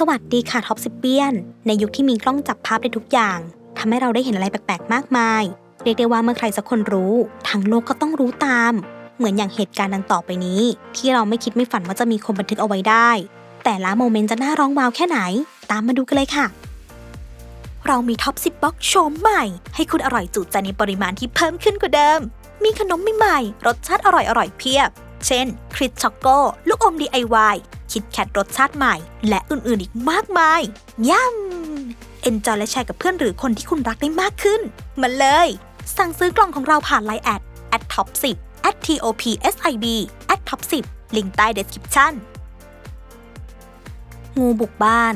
สวัสดีค่ะท็อปสิบเปียน ในยุคที่มีกล้องจับภาพได้ทุกอย่างทำให้เราได้เห็นอะไรแปลกๆ มากมาย เรียกได้ว่าเมื่อใครสักคนรู้ ทั้งโลกก็ต้องรู้ตาม เหมือนอย่างเหตุการณ์ดังต่อไปนี้ ที่เราไม่คิดไม่ฝันว่าจะมีคนบันทึกเอาไว้ได้ แต่ละโมเมนต์จะน่าร้องว้าวแค่ไหน ตามมาดูกันเลยค่ะ เรามีท็อป10บ็อกโชมใหม่ ให้คุณอร่อยจุใจในปริมาณที่เพิ่มขึ้นกว่าเดิม มีขนมใหม่ๆรสชาติอร่อยๆเพียบ เช่นคริสช็อกโกลูกอม DIY คิดแคทรสชาติใหม่ และอื่นๆอีกมากมายย่ำเอนจอยและแชร์กับเพื่อนหรือคนที่คุณรักได้มากขึ้น มาเลย สั่งซื้อกล่องของเราผ่านไลน์แอด at top 10 at top sib at top 10ลิงก์ใต้ description งูบุกบ้าน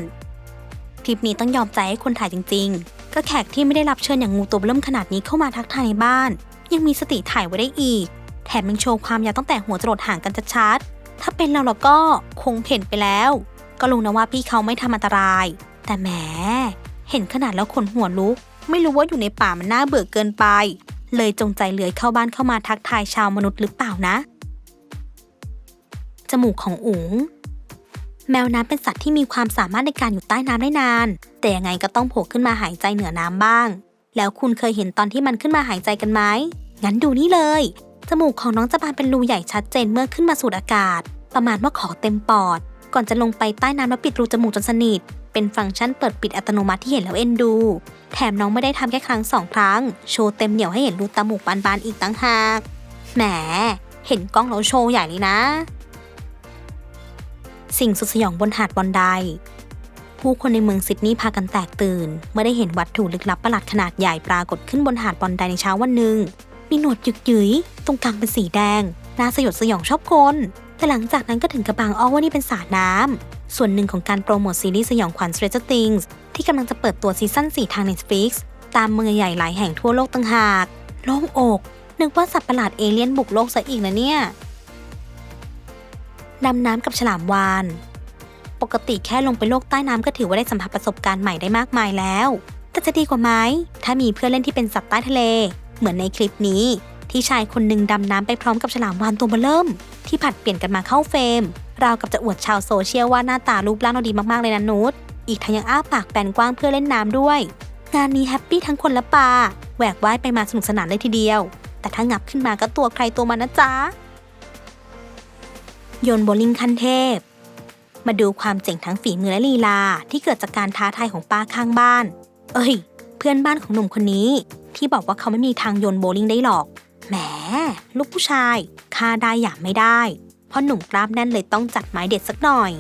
คลิปนี้ต้องยอมใจให้คนถ่ายจริง ๆ ก็แขกที่ไม่ได้รับเชิญอย่างงูตัวเริ่มขนาดนี้เข้ามาทักทายในบ้าน ยังมีสติถ่ายไว้ได้อีก แถมยังโชว์ความยาวตั้งแต่หัวจรดห่างกันชัดๆ ถ้าเป็นเราเราก็คงเพ่นไปแล้ว ก็รู้นะว่าพี่เขาไม่ทำอันตราย แต่แหม เห็นขนาดแล้วขนหัวลุก ไม่รู้ว่าอยู่ในป่ามันน่าเบื่อเกินไป เลยจงใจเลื้อยเข้าบ้านเข้ามาทักทายชาวมนุษย์หรือเปล่านะ จมูกของอุ๋งแมวน้ำเป็นสัตว์ที่มีความสามารถในการอยู่ใต้น้ำได้นาน แต่ยังไงก็ต้องโผล่ขึ้นมาหายใจเหนือน้ำบ้าง แล้วคุณเคยเห็นตอนที่มันขึ้นมาหายใจกันไหม งั้นดูนี่เลย จมูกของน้องจะบานเป็นรูใหญ่ชัดเจนเมื่อขึ้นมาสูดอากาศ ประมาณว่าขอเต็มปอด ก่อนจะลงไปใต้น้ำแล้วปิดรูจมูกจนสนิท เป็นฟังก์ชันเปิดปิดอัตโนมัติที่เห็นแล้วเอ็นดู แถมน้องไม่ได้ทำแค่ครั้งสองครั้ง โชว์เต็มเหนียวให้เห็นรูตมูกบานๆอีกตั้งหาก แหม เห็นกล้องแล้วโชว์ใหญ่เลยนะ สิ่งสุดสยองบนหาดบอนไดผู้คนในเมืองซิดนีย์พากันแตกตื่น เมื่อได้เห็นวัตถุลึกลับประหลาดขนาดใหญ่ปรากฏขึ้นบนหาดบอนไดในเช้าวันหนึ่ง มีหนวดหยึกหยุยตรงกลางเป็นสีแดง น่าสยดสยองชอบคนแต่หลังจากนั้นก็ถึงกระบางอ้อว่านี่เป็นสระน้ำส่วนหนึ่งของการโปรโมทซีรีส์สยองขวัญ Stranger Things ที่กำลังจะเปิดตัวซีซั่น4 ทาง Netflix ตามเมืองใหญ่หลายแห่งทั่วโลกต่างหาก โล่งอก นึกว่าสัตว์ประหลาดเอเลี่ยนบุกโลกซะอีกนะเนี่ยดำน้ำกับฉลามวาน ปกติแค่ลงไปโลกใต้น้ำก็ถือว่าได้สัมผัสประสบการณ์ใหม่ได้มากมายแล้ว แต่จะดีกว่าไหมถ้ามีเพื่อนเล่นที่เป็นสัตว์ใต้ทะเล เหมือนในคลิปนี้ ที่ชายคนหนึ่งดำน้ำไปพร้อมกับฉลามวานตัวเบอเริ่ม ที่ผัดเปลี่ยนกันมาเข้าเฟรมราวกับจะอวดชาวโซเชียลว่าหน้าตารูปร่างเราดีมากๆเลยนะนุชอีกทั้งยังอ้าปากแปนกว้างเพื่อเล่นน้ำด้วย งานนี้แฮปปี้ทั้งคนและปลาแหวกว่ายไปมาสนุกสนานเลยทีเดียว แต่ถ้างับขึ้นมาก็ตัวใครตัวมันนะจ๊ะโยนโบลิ่งขั้นเทพ มาดูความเจ๋งทั้งฝีมือและลีลาที่เกิดจากการท้าทายของป้าข้างบ้าน เอ้ย เพื่อนบ้านของหนุ่มคนนี้ ที่บอกว่าเขาไม่มีทางโยนโบลิ่งได้หรอก แหม ลูกผู้ชายฆ่าได้อย่างไม่ได้ เพราะหนุ่มกล้ามแน่นเลยต้องจัดไม้เด็ดสักหน่อย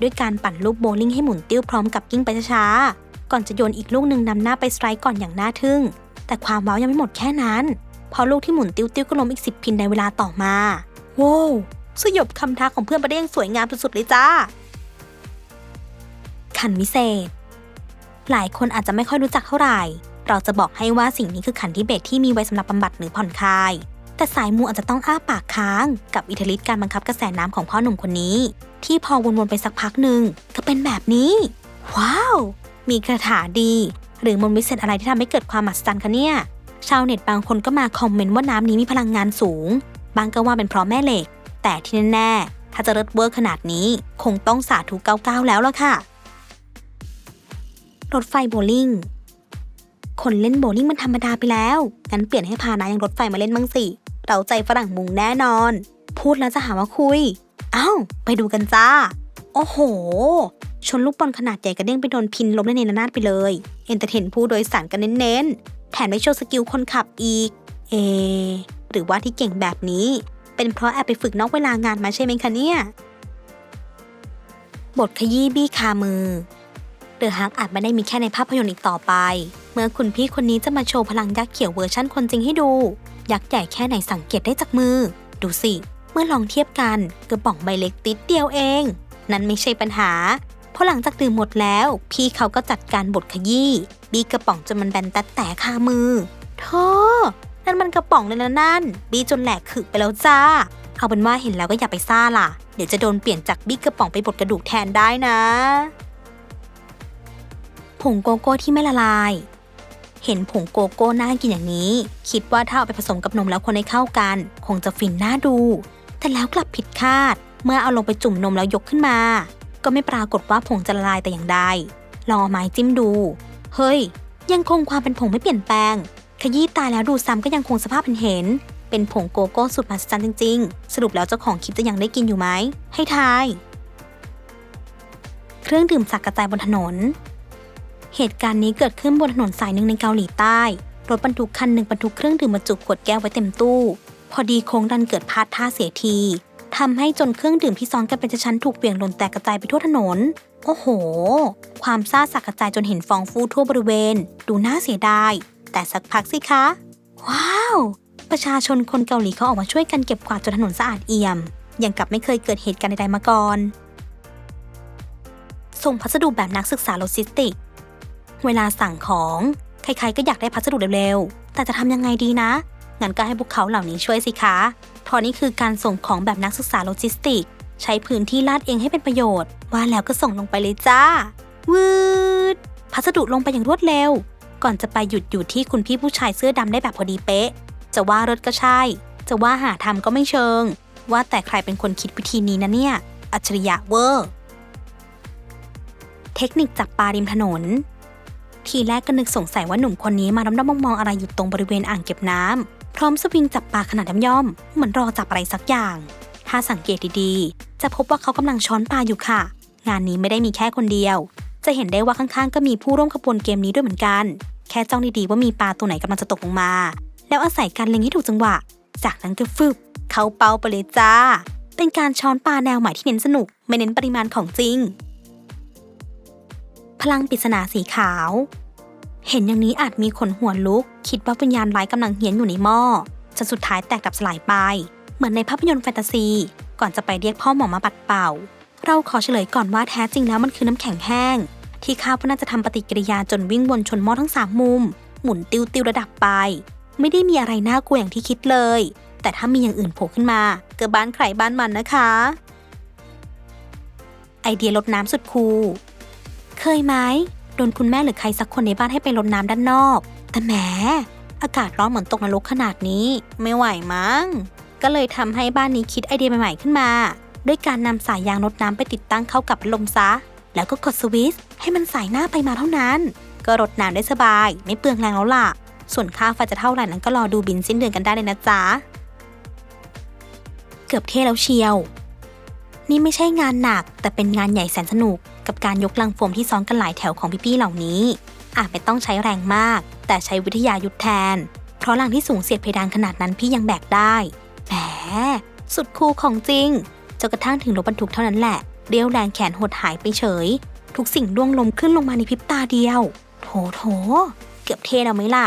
ด้วยการปั่นลูกโบลิ่งให้หมุนติ้วพร้อมกับกิ้งไปช้าๆ ก่อนจะโยนอีกลูกหนึ่งนำหน้าไปสไตร์ก่อนอย่างน่าทึ่ง แต่ความว้าวยังไม่หมดแค่นั้นเพราะลูกที่หมุนติ้วติ้วก็ล้มอีกสิบพินในเวลาต่อมา โว้วสยบคำท้าของเพื่อนไปได้อย่างสวยงามสุดๆเลยจ้า ขันวิเศษ หลายคนอาจจะไม่ค่อยรู้จักเท่าไหร่ เราจะบอกให้ว่าสิ่งนี้คือขันทิเบตที่มีไว้สำหรับบำบัดหรือผ่อนคลาย แต่สายมูอาจจะต้องอ้าปากค้าง กับอิทธิฤทธิ์การบังคับกระแสน้ำของพ่อหนุ่มคนนี้ ที่พอวนๆไปสักพักหนึ่งก็เป็นแบบนี้ ว้าว มีคาถาดี หรือมนต์วิเศษอะไรที่ทำให้เกิดความมหัศจรรย์คะเนี่ยชาวเน็ตบางคนก็มาคอมเมนต์ว่าน้ำนี้มีพลังงานสูง บางก็ว่าเป็นเพราะแม่เหล็ก แต่ที่แน่ๆถ้าจะเลิศเวอร์ขนาดนี้ คงต้องสาธุ99แล้วล่ะค่ะรถไฟโบลิ่ง คนเล่นโบว์ลิ่งมันธรรมดาไปแล้ว งั้นเปลี่ยนให้พานายังรถไฟมาเล่นบ้างสิ เราใจฝรั่งมุงแน่นอน พูดแล้วจะหาว่าคุยเอ้าไปดูกันจ้า โอ้โห ชนลูกบอลขนาดใหญ่กระเด้งไปโดนพินล้มในในรนาดไปเลย เอนเตอร์เทนผู้โดยสารกันเน้นๆ แถมได้โชว์สกิลคนขับอีก เอ หรือว่าที่เก่งแบบนี้ เป็นเพราะแอบไปฝึกนอกเวลางานมาใช่ไหมคะเนี่ย บทขยี้บี้คามือเดอะฮักอาจไม่ได้มีแค่ในภาพยนตร์อีกต่อไป เมื่อคุณพี่คนนี้จะมาโชว์พลังยักษ์เขียวเวอร์ชั่นคนจริงให้ดู ยักษ์ใหญ่แค่ไหนสังเกตได้จากมือ ดูสิ เมื่อลองเทียบกันกระป๋องใบเล็กติดเดียวเอง นั่นไม่ใช่ปัญหา เพราะหลังจากดื่มหมดแล้ว พี่เขาก็จัดการบดขยี้บีกระป๋องจนมันแบนแต่แต่คามือเธอนั่นมันกระป๋องเลยนะนั่น บีจนแหลกขึกไปแล้วจ้า เอาเป็นว่าเห็นแล้วก็อย่าไปซ่าล่ะ เดี๋ยวจะโดนเปลี่ยนจากบิ๊กกระป๋องไปบดกระดูกแทนได้นะผงโกโก้ที่ไม่ละลาย เห็นผงโกโก้น่ากินอย่างนี้ คิดว่าถ้าเอาไปผสมกับนมแล้วคนให้เข้ากัน คงจะฟินน่าดู แต่แล้วกลับผิดคาด เมื่อเอาลงไปจุ่มนมแล้วยกขึ้นมา ก็ไม่ปรากฏว่าผงจะละลายแต่อย่างใด ลองเอาไม้จิ้มดู เฮ้ย ยังคงความเป็นผงไม่เปลี่ยนแปลง ขยี้ตาแล้วดูซ้ำก็ยังคงสภาพเป็นเห็น เป็นผงโกโก้สุดมหัศจรรย์จริง ๆ สรุปแล้วเจ้าของคลิปจะยังได้กินอยู่ไหม ให้ทาย เครื่องดื่มสักกระจายบนถนน เหตุการณ์นี้เกิดขึ้นบนถนนสายหนึ่งในเกาหลีใต้ รถบรรทุกคันหนึ่งบรรทุกเครื่องดื่มบรรจุขวดแก้วไว้เต็มตู้ พอดีโค้งดันเกิดพลาดท่าเสียทีทำให้จนเครื่องดื่มที่ซ้อนกันเป็นชั้นถูกเหวี่ยงหล่นแตกกระจายไปทั่วถนน โอ้โห ความซ่าสักกระจายจนเห็นฟองฟูทั่วบริเวณ ดูน่าเสียดาย แต่สักพักสิคะ ว้าว ประชาชนคนเกาหลีเขาออกมาช่วยกันเก็บกวาดจนถนนสะอาดเอี่ยมอย่างกับไม่เคยเกิดเหตุการณ์ใดๆมาก่อนส่งพัสดุแบบนักศึกษาโลจิสติก เวลาสั่งของ ใครๆก็อยากได้พัสดุเร็วๆ แต่จะทำยังไงดีนะ งั้นก็ให้พวกเขาเหล่านี้ช่วยสิคะ เพราะนี่คือการส่งของแบบนักศึกษาโลจิสติก ใช้พื้นที่ลาดเองให้เป็นประโยชน์ ว่าแล้วก็ส่งลงไปเลยจ้าวืดพัสดุลงไปอย่างรวดเร็ว ก่อนจะไปหยุดอยู่ที่คุณพี่ผู้ชายเสื้อดำได้แบบพอดีเป๊ะ จะว่ารถก็ใช่ จะว่าหาทำก็ไม่เชิง ว่าแต่ใครเป็นคนคิดวิธีนี้นะเนี่ย อัจฉริยะเวอร์ เทคนิคจับปลาริมถนน ทีแรกก็นึกสงสัยว่าหนุ่มคนนี้มาด้อมๆมองๆอะไรอยู่ตรงบริเวณอ่างเก็บน้ำพร้อมสวิงจับปลาขนาดย่อมๆเหมือนรอจับอะไรสักอย่าง ถ้าสังเกตดีๆ จะพบว่าเขากำลังช้อนปลาอยู่ค่ะ งานนี้ไม่ได้มีแค่คนเดียว จะเห็นได้ว่าข้างๆ ก็มีผู้ร่วมขบวนเกมนี้ด้วยเหมือนกัน แค่จ้องดีๆว่ามีปลาตัวไหนกำลังจะตกลงมา แล้วอาศัยการเล็งให้ถูกจังหวะ จากนั้นก็ฟึบเข้าเป้าไปเลยจ้า เป็นการช้อนปลาแนวใหม่ที่เน้นสนุก ไม่เน้นปริมาณของจริง พลังปริศนาสีขาว เห็นอย่างนี้อาจมีขนหัวลุก คิดว่าวิญญาณร้ายกำลังเฮี้ยนอยู่ในหม้อจนสุดท้ายแตกดับสลายไป เหมือนในภาพยนตร์แฟนตาซี ก่อนจะไปเรียกพ่อหมอมาปัดเป่า เราขอเฉลยก่อนว่าแท้จริงแล้วมันคือน้ำแข็งแห้ง ที่คาดว่าน่าจะทำปฏิกิริยาจนวิ่งวนชนหม้อทั้งสามมุม หมุนติวติวระดับไป ไม่ได้มีอะไรน่ากลัวอย่างที่คิดเลย แต่ถ้ามีอย่างอื่นโผล่ขึ้นมาเก็บ้านใครบ้านมันนะคะ ไอเดียลดน้ำสุดคูล เคยไหมโดนคุณแม่หรือใครสักคนในบ้านให้ไปรดน้ำด้านนอก แต่แหมอากาศร้อนเหมือนตกนรกขนาดนี้ ไม่ไหวมั้ง ก็เลยทำให้บ้านนี้คิดไอเดียใหม่ๆขึ้นมา ด้วยการนำสายยางรดน้ำไปติดตั้งเข้ากับลมซะ แล้วก็กดสวิตช์ให้มันสายหน้าไปมาเท่านั้น ก็รดน้ำได้สบาย ไม่เปลืองแรงแล้วล่ะ ส่วนค่าไฟจะเท่าไหร่นั้นก็รอดูบินสิ้นเดือนกันได้เลยนะจ๊ะ เกือบเท่แล้วเชียว นี่ไม่ใช่งานหนักแต่เป็นงานใหญ่แสนสนุก กับการยกลังโฟมที่ซ้อนกันหลายแถวของพี่ๆเหล่านี้ อาจไม่ต้องใช้แรงมาก แต่ใช้วิทยายุทธแทน เพราะลังที่สูงเสียดเพดานขนาดนั้นพี่ยังแบกได้แหมสุดคูลของจริงจนกระทั่งถึงรถบรรทุกเท่านั้นแหละเรียวแรงแขนหดหายไปเฉย ทุกสิ่งร่วงลมขึ้นลงมาในพริบตาเดียว โถโถ เกือบเท่แล้วไหมล่ะ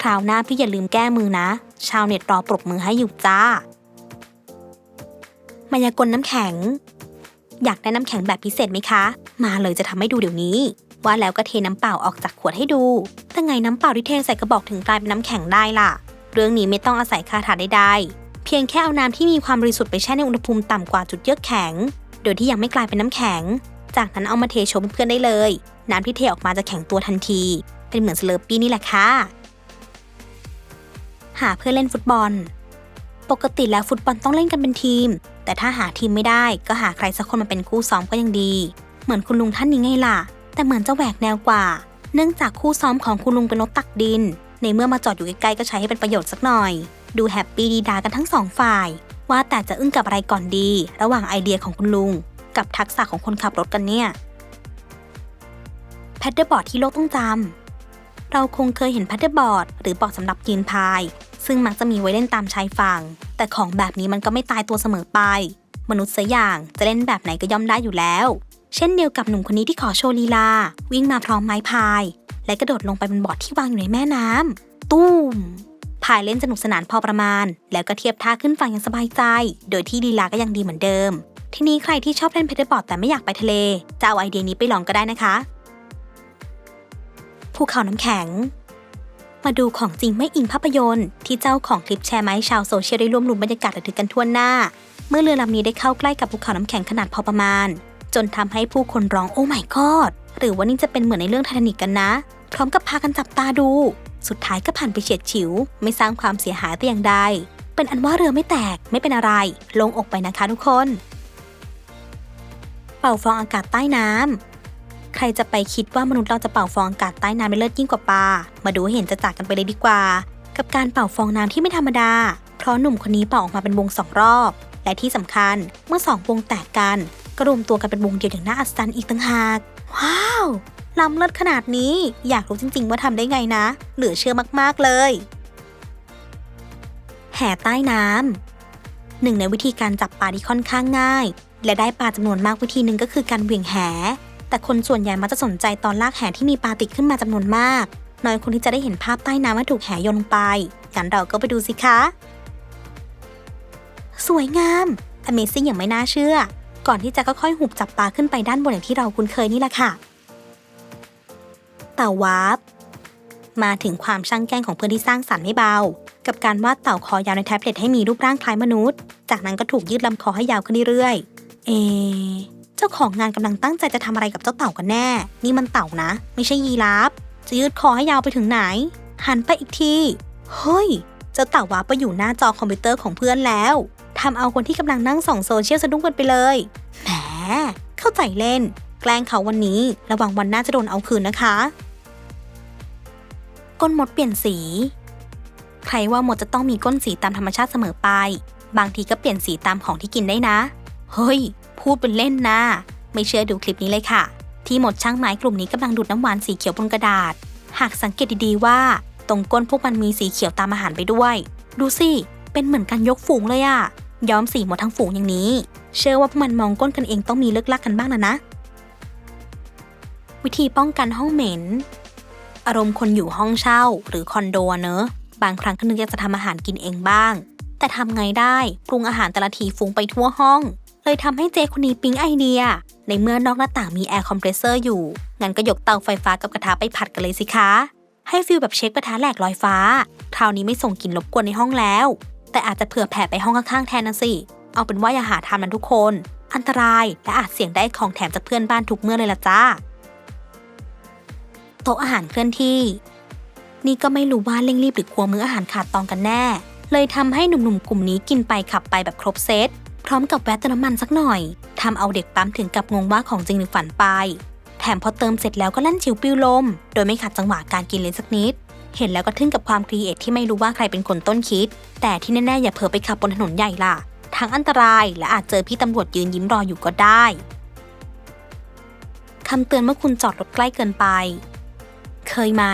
คราวหน้าพี่อย่าลืมแก้มือนะ ชาวเน็ตรอปรบมือให้อยู่จ้ามายากลน้ำแข็ง อยากได้น้ำแข็งแบบพิเศษไหมคะ มาเลยจะทำให้ดูเดี๋ยวนี้ ว่าแล้วก็เทน้ำเปล่าออกจากขวดให้ดู แต่ไงน้ำเปล่าที่เทใส่กระบอกถึงกลายเป็นน้ำแข็งได้ล่ะ เรื่องนี้ไม่ต้องอาศัยคาถาใดๆ เพียงแค่เอาน้ำที่มีความบริสุทธิ์ไปแช่ในอุณหภูมิต่ำกว่าจุดเยือกแข็ง โดยที่ยังไม่กลายเป็นน้ำแข็ง จากนั้นเอามาเทโชว์เพื่อนได้เลย น้ำที่เทออกมาจะแข็งตัวทันที เป็นเหมือนสเลอร์ปี้นี่แหละค่ะ หาเพื่อเล่นฟุตบอล ปกติแล้วฟุตบอลต้องเล่นกันเป็นทีม แต่ถ้าหาทีมไม่ได้ก็หาใครสักคนมาเป็นคู่ซ้อมก็ยังดี เหมือนคุณลุงท่านนี้ไงล่ะ แต่เหมือนจะแหวกแนวกว่า เนื่องจากคู่ซ้อมของคุณลุงเป็นรถตักดิน ในเมื่อมาจอดอยู่ใกล้ๆก็ใช้ให้เป็นประโยชน์สักหน่อย ดูแฮปปี้ดีดากันทั้งสองฝ่าย ว่าแต่จะอึ้งกับอะไรก่อนดี ระหว่างไอเดียของคุณลุง กับทักษะของคนขับรถกันเนี่ยแพดเดิลบอร์ดที่โลกต้องจำเราคงเคยเห็นแพดเดิลบอร์ดหรือบอร์ดสำหรับยืนพาย ซึ่งมักจะมีไว้เล่นตามชายฝั่ง แต่ของแบบนี้มันก็ไม่ตายตัวเสมอไป มนุษย์เสียอย่างจะเล่นแบบไหนก็ย่อมได้อยู่แล้ว เช่นเดียวกับหนุ่มคนนี้ที่ขอโชว์ลีลา วิ่งมาพร้อมไม้พาย และกระโดดลงไปบนบอร์ดที่วางอยู่ในแม่น้ำตุ้มพายเล่นสนุกสนานพอประมาณ แล้วก็เทียบท่าขึ้นฝั่งอย่างสบายใจ โดยที่ลีลาก็ยังดีเหมือนเดิม ทีนี้ใครที่ชอบเล่นเพดบอร์ดแต่ไม่อยากไปทะเลจะเอาไอเดียนี้ไปลองก็ได้นะคะภูเขาน้ำแข็ง มาดูของจริงไม่อิงภาพยนตร์ ที่เจ้าของคลิปแชร์มาให้ชาวโซเชียลได้ร่วมรุ้นบรรยากาศระทึกกันทั่วหน้า เมื่อเรือลำนี้ได้เข้าใกล้กับภูเขาน้ำแข็งขนาดพอประมาณ จนทำให้ผู้คนร้องโอ้ my god หรือว่านี่จะเป็นเหมือนในเรื่องไททานิกกันนะ พร้อมกับพากันจับตาดู สุดท้ายก็ผ่านไปเฉียดฉิว ไม่สร้างความเสียหายแต่อย่างใด เป็นอันว่าเรือไม่แตกไม่เป็นอะไรลงอกไปนะคะทุกคน เป่าฟองอากาศใต้น้ำ ใครจะไปคิดว่ามนุษย์เราจะเป่าฟองอากาศใต้น้ำได้เลิศยิ่งกว่าปลา มาดูเห็นจะจากกันไปเลยดีกว่า กับการเป่าฟองน้ำที่ไม่ธรรมดา เพราะหนุ่มคนนี้เป่าออกมาเป็นวงสองรอบ และที่สำคัญเมื่อสองวงแตกกันก็รวมตัวกันเป็นวงเดียวอย่างน่าอัศจรรย์อีกต่างหาก ว้าวล้ำเลิศขนาดนี้ อยากรู้จริง ๆ ว่าทำได้ไงนะ เหลือเชื่อมากๆเลยแห่ใต้น้ำหนึ่งในวิธีการจับปลาที่ค่อนข้างง่าย และได้ปลาจำนวนมากวิธีหนึ่งก็คือการเหวี่ยงแห แต่คนส่วนใหญ่มักจะสนใจตอนลากแหที่มีปลาติดขึ้นมาจำนวนมาก น้อยคนที่จะได้เห็นภาพใต้น้ำว่าถูกแหยนลงไปงั้นเราก็ไปดูสิคะ สวยงาม Amazing อย่างไม่น่าเชื่อ ก่อนที่จะค่อยๆหุบจับปลาขึ้นไปด้านบนอย่างที่เราคุ้นเคยนี่แหละค่ะเต่าวาร์ปมาถึงความช่างแกล้งของเพื่อนที่สร้างสรรค์ไม่เบา กับการวาดเต่าคอยาวในแท็บเล็ตให้มีรูปร่างคล้ายมนุษย์ จากนั้นก็ถูกยืดลำคอให้ยาวขึ้นเรื่อยๆ เอะ จ้าของงานกำลังตั้งใจจะทำอะไรกับเจ้าเต่ากันแน่ นี่มันเต่านะ ไม่ใช่ยีราฟจะยืดคอให้ยาวไปถึงไหน หันไปอีกที เฮ้ย เจ้าเต่าวาร์ปไปอยู่หน้าจอคอมพิวเตอร์ของเพื่อนแล้วทำเอาคนที่กำลังนั่งส่องโซเชียลสะดุ้งกันไปเลย แหม เข้าใจเล่น แกล้งเขาวันนี้ ระวังวันหน้าจะโดนเอาคืนนะคะ ก้นมดเปลี่ยนสี ใครว่ามดจะต้องมีก้นสีตามธรรมชาติเสมอไป บางทีก็เปลี่ยนสีตามของที่กินได้นะ เฮ้ย พูดเป็นเล่นนะ ไม่เชื่อดูคลิปนี้เลยค่ะ ที่หมดช่างไม้กลุ่มนี้กำลังดูดน้ำหวานสีเขียวบนกระดาษ หากสังเกตดีๆว่า ตรงก้นพวกมันมีสีเขียวตามอาหารไปด้วย ดูสิ เป็นเหมือนกันยกฝูงเลยอะย้อมสีหมดทั้งฝูงอย่างนี้ เชื่อว่าพวกมันมองก้นกันเองต้องมีเลิกลักกันบ้างนะนะ วิธีป้องกันห้องเหม็น อารมณ์คนอยู่ห้องเช่าหรือคอนโดเนอะ บางครั้งก็นึกอยากจะทำอาหารกินเองบ้าง แต่ทำไงได้ปรุงอาหารแต่ละทีฟุ้งไปทั่วห้อง เลยทำให้เจคนนี้ปิ๊งไอเดีย ในเมื่อนอกหน้าต่างมีแอร์คอมเพรสเซอร์อยู่ งั้นก็ยกเตาไฟฟ้ากับกระทะไปผัดกันเลยสิคะ ให้ฟิลแบบเชฟกระทะแหลกลอยฟ้า คราวนี้ไม่ส่งกลิ่นรบกวนในห้องแล้ว แต่อาจจะเผื่อแผ่ไปห้องข้างๆแทนนะสิ เอาเป็นว่าอย่าหาทำมันทุกคน อันตรายและอาจเสี่ยงได้ของแถมจากเพื่อนบ้านทุกเมื่อเลยละจ้า โต๊ะอาหารเคลื่อนที่ นี่ก็ไม่รู้ว่าเร่งรีบหรือกลัวมื้ออาหารขาดตอนกันแน่ เลยทำให้หนุ่มๆกลุ่มนี้กินไปขับไปแบบครบเซต พร้อมกับแวะเติมน้ำมันสักหน่อยทำเอาเด็กปั๊มถึงกับงงว่าของจริงหรือฝันไป แถมพอเติมเสร็จแล้วก็ลั่นชิวปิวลม โดยไม่ขัดจังหวะการกินเลยสักนิด เห็นแล้วก็ทึ่งกับความครีเอทที่ไม่รู้ว่าใครเป็นคนต้นคิด แต่ที่แน่ๆอย่าเผลอไปขับบนถนนใหญ่ล่ะ ทั้งอันตรายและอาจเจอพี่ตำรวจยืนยิ้มรออยู่ก็ได้คำเตือนเมื่อคุณจอดรถใกล้เกินไป เคยไหม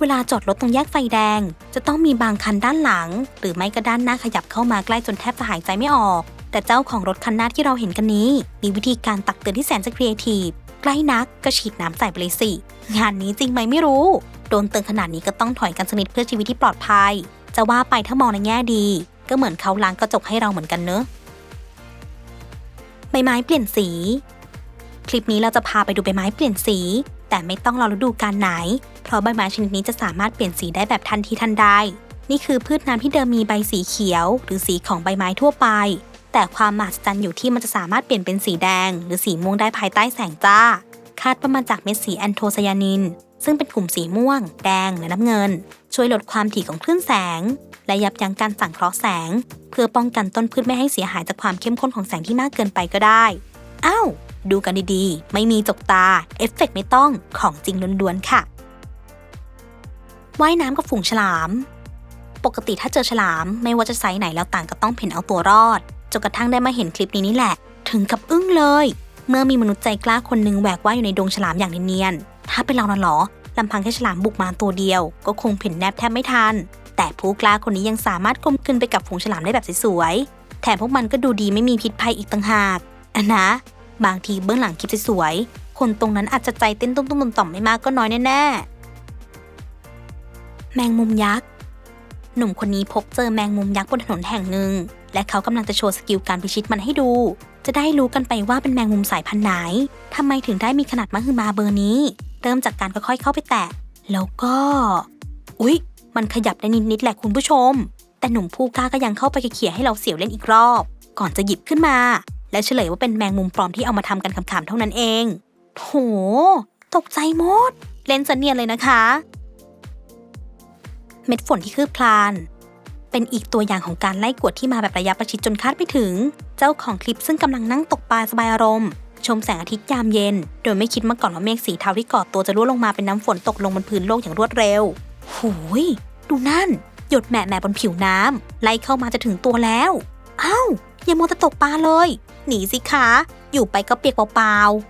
เวลาจอดรถตรงแยกไฟแดง จะต้องมีบางคันด้านหลัง หรือไม่ก็ด้านหน้าขยับเข้ามาใกล้จนแทบจะหายใจไม่ออก แต่เจ้าของรถคันหน้าที่เราเห็นกันนี้ มีวิธีการตักเตือนที่แสนจะครีเอทีฟใกล้นักก็ฉีดน้ำใส่ไปเลยสิ งานนี้จริงไหมไม่รู้ โดนเตือนขนาดนี้ก็ต้องถอยกันสนิดเพื่อชีวิตที่ปลอดภัย จะว่าไปถ้ามองในแง่ดี ก็เหมือนเขาล้างกระจกให้เราเหมือนกันเนอะใบไม้เปลี่ยนสี คลิปนี้เราจะพาไปดูใบไม้เปลี่ยนสี แต่ไม่ต้องรอฤดูกาลไหน เพราะใบไม้ชนิดนี้จะสามารถเปลี่ยนสีได้แบบทันทีทันใด นี่คือพืชน้ำที่เดิมมีใบสีเขียว หรือสีของใบไม้ทั่วไป แต่ความมหัศจรรย์อยู่ที่มันจะสามารถเปลี่ยนเป็นสีแดง หรือสีม่วงได้ภายใต้แสงจ้า คาดว่ามาจากเม็ดสีแอนโทไซยานิน ซึ่งเป็นกลุ่มสีม่วง แดงและน้ำเงิน ช่วยลดความถี่ของคลื่นแสง และยับยั้งการสั่งเคราะห์แสง เพื่อป้องกันต้นพืชไม่ให้เสียหายจากความเข้มข้นของแสงที่มากเกินไปก็ได้อ้าวดูกันดีๆ ไม่มีจกตา เอฟเฟกต์ไม่ต้องของจริงล้วนๆค่ะ ว่ายน้ำกับฝูงฉลาม ปกติถ้าเจอฉลาม ไม่ว่าจะไซส์ไหนแล้วต่างก็ต้องเพ่นเอาตัวรอด จนกระทั่งได้มาเห็นคลิปนี้นี่แหละ ถึงกับอึ้งเลย เมื่อมีมนุษย์ใจกล้าคนหนึ่งแหวกว่ายอยู่ในดงฉลามอย่างเนียนๆถ้าเป็นเราน่ะหรอลำพังแค่ฉลามบุกมาตัวเดียว ก็คงเพ่นแนบแทบไม่ทัน แต่ผู้กล้าคนนี้ยังสามารถกลมกลืนไปกับฝูงฉลามได้แบบสวยๆแถมพวกมันก็ดูดีไม่มีพิษภัยอีกต่างหากอะนะ บางทีเบื้องหลังคลิปสวยๆคนตรงนั้นอาจจะใจเต้นตุ้มๆต่อมๆไม่มากก็น้อยแน่ๆแมงมุมยักษ์หนุ่มคนนี้พบเจอแมงมุมยักษ์บนถนนแห่งหนึ่ง และเขากำลังจะโชว์สกิลการพิชิตมันให้ดู จะได้รู้กันไปว่าเป็นแมงมุมสายพันธุ์ไหนทำไมถึงได้มีขนาดมหึมาเบอร์นี้ เริ่มจากการค่อยๆเข้าไปแตะ แล้วก็ อุ๊ย มันขยับได้นิดๆแหละคุณผู้ชม แต่หนุ่มผู้กล้าก็ยังเข้าไปเขี่ยให้เราเสียวเล่นอีกรอบ ก่อนจะหยิบขึ้นมา และเฉลยว่าเป็นแมงมุมปลอมที่เอามาทำกันขำๆเท่านั้นเองโถตกใจมด เล่นเสนียนเลยนะคะ เม็ดฝนที่คืบคลาน เป็นอีกตัวอย่างของการไล่กวดที่มาแบบระยะประชิดจนคาดไม่ถึง เจ้าของคลิปซึ่งกำลังนั่งตกปลาสบายอารมณ์ ชมแสงอาทิตย์ยามเย็น โดยไม่คิดมาก่อนว่าเมฆสีเทาที่ก่อตัวจะร่วงลงมาเป็นน้ำฝนตกลงบนพื้นโลกอย่างรวดเร็วหูย ดูนั่น หยดแหม่แหม่บนผิวน้ำไล่เข้ามาจะถึงตัวแล้วอ้าอย่ามัวแต่ตกปลาเลย หนีสิคะ อยู่ไปก็เปียกเปล่าๆ